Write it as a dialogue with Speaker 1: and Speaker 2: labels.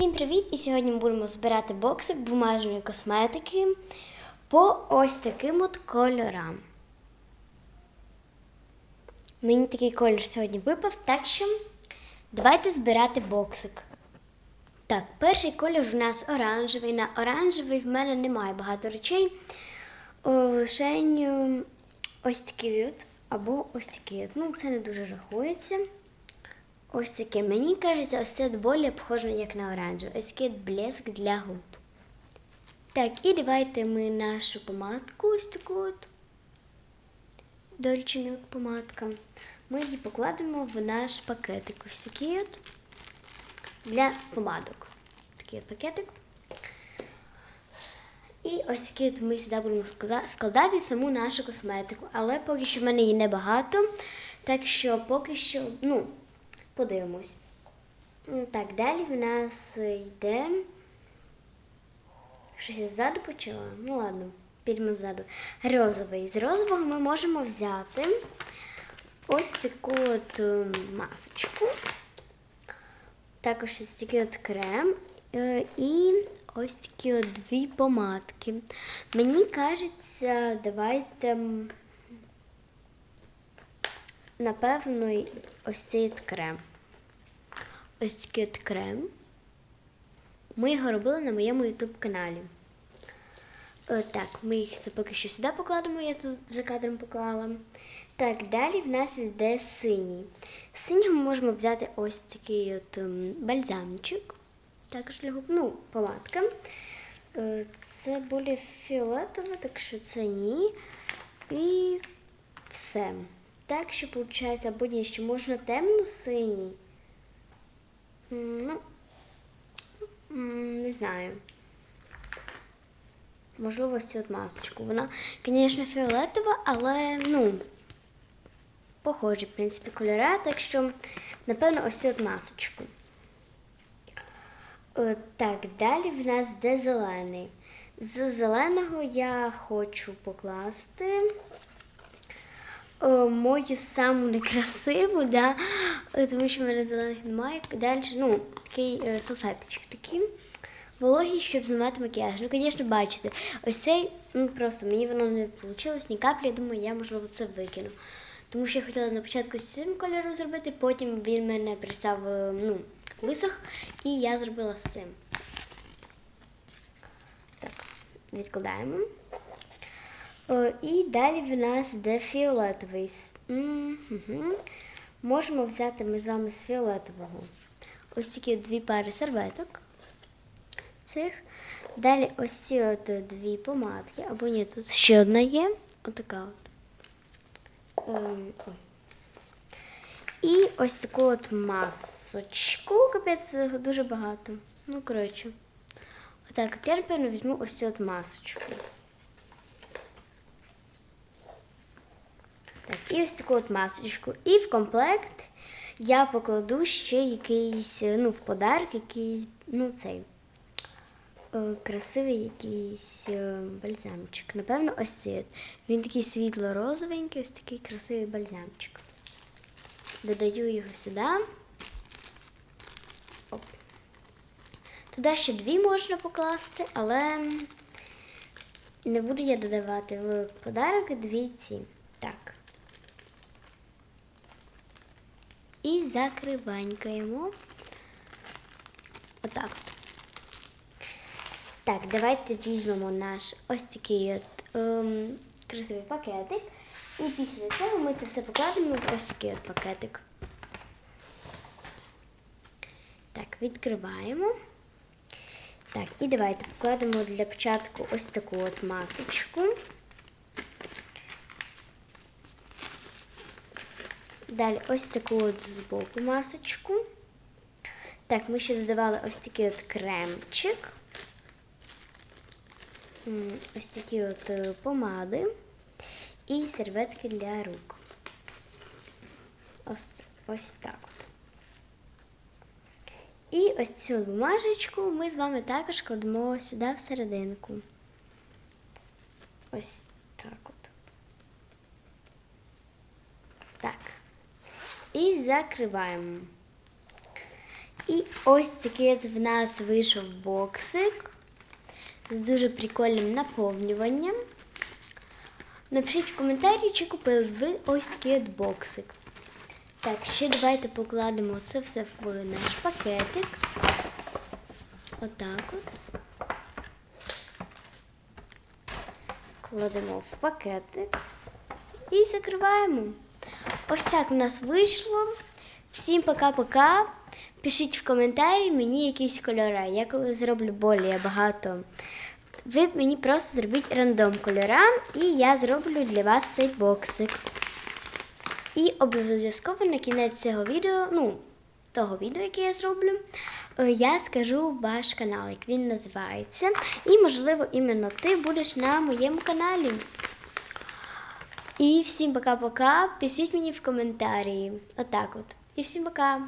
Speaker 1: Всім привіт! І сьогодні ми будемо збирати боксик бумажної косметики по ось таким от кольорам. Мені такий колір сьогодні випав, так що давайте збирати боксик. Так, перший колір в нас оранжевий. На оранжевий в мене немає багато речей. О, Лишень ось такий от, або ось такий от. Ну, це не дуже рахується. Ось таке. Мені кажеться, ось це більше похоже як на оранжевий. Ось такий блеск для губ. Так, і давайте ми нашу помадку, ось таку от Dolce Milk помадка. Ми її покладемо в наш пакетик. Ось такий от для помадок. Такий пакетик. І ось такий от ми сюди будемо складати саму нашу косметику. Але поки що в мене її небагато. Так що поки що, ну, подивимось. Так, далі в нас йде. Щось я ззаду почала. Ну ладно, підемо ззаду. Розовий. З розового ми можемо взяти ось таку от ем, масочку. Також ось такий от крем. е, І ось такі от дві помадки. Мені кажеться, давайте. Напевно, ось цей крем. Ось такий крем. Ми його робили на моєму YouTube каналі. Е, Так, ми їх поки що сюди покладемо, я тут за кадром поклала. Так, далі в нас йде синій. Синього ми можемо взяти ось такий от ем, бальзамчик. Також для губ, ну, помадка. Е, Це більш фіолетово, так що це ні. І все. Так що, виходить, або ні, ще можна темно-синій. М, Ну, не знаю. Можливо, ось цю масочку. Вона, звісно, фіолетова, але, ну, похожі, в принципі, кольори. Так що, напевно, ось цю масочку. Е, Так, далі в нас де зелений. З зеленого я хочу покласти е, мою саму некрасиву, да, тому що в мене зелених немає. Далі, ну, такий е, салфеточок такі. Вологі, щоб знімати макіяж. Ну, звісно, бачите, ось цей, ну просто мені воно не вийшло ні каплі, я думаю, я, можливо, це викину. Тому що я хотіла на початку з цим кольором зробити, потім він мене пристав, е, ну, висох, і я зробила з цим. Так, відкладаємо. Е, І далі в нас йде фіолетовий. Мгм. Можемо взяти ми з вами з фіолетового. Ось такі дві пари серветок цих. Далі ось ці от дві помадки. Або ні, тут ще одна є. Отака от. Ем. І ось таку от масочку. Капець дуже багато. Ну, коротше. Отак, от я, напевно, візьму ось цю от масочку. І ось таку от масочку. І в комплект я покладу ще якийсь, е, ну, в подарок, якийсь, ну, цей е, красивий якийсь е, бальзамчик. Напевно, ось цей. Він такий світло-розовенький, ось такий красивий бальзамчик. Додаю його сюди. Оп. Туди ще дві можна покласти, але не буду я додавати в подарок дві ці. Так. І закриванькаємо. Отак от. Так, давайте візьмемо наш ось такий от ем, красивий пакетик. І після цього ми це все покладемо в ось такий от пакетик. Так, відкриваємо. Так, і давайте покладемо для початку ось таку от масочку. Далі ось таку от збоку масочку. Так, ми ще додавали ось такий от кремчик. Ось такі от е, помади і серветки для рук. Ось, ось так от. І ось цю бумажечку ми з вами також кладемо сюди всерединку. Ось так от. Так. І закриваємо. І ось такий в нас вийшов боксик з дуже прикольним наповнюванням. Напишіть в коментарі, чи купили ви ось такий боксик. Так, ще давайте покладемо це все в наш пакетик. Отак от. Кладемо в пакетик і закриваємо. Ось так у нас вийшло. Всім пока-пока. Пишіть в коментарі мені якісь кольори. Я коли зроблю більше багато. Ви мені просто зробіть рандом кольора, і я зроблю для вас цей боксик. І обов'язково на кінець цього відео, ну, того відео, яке я зроблю, е, я скажу ваш канал, як він називається. І, можливо, іменно ти будеш на моєму каналі. І всім пока-пока. Пишіть мені в коментарі. Отак от. І всім пока.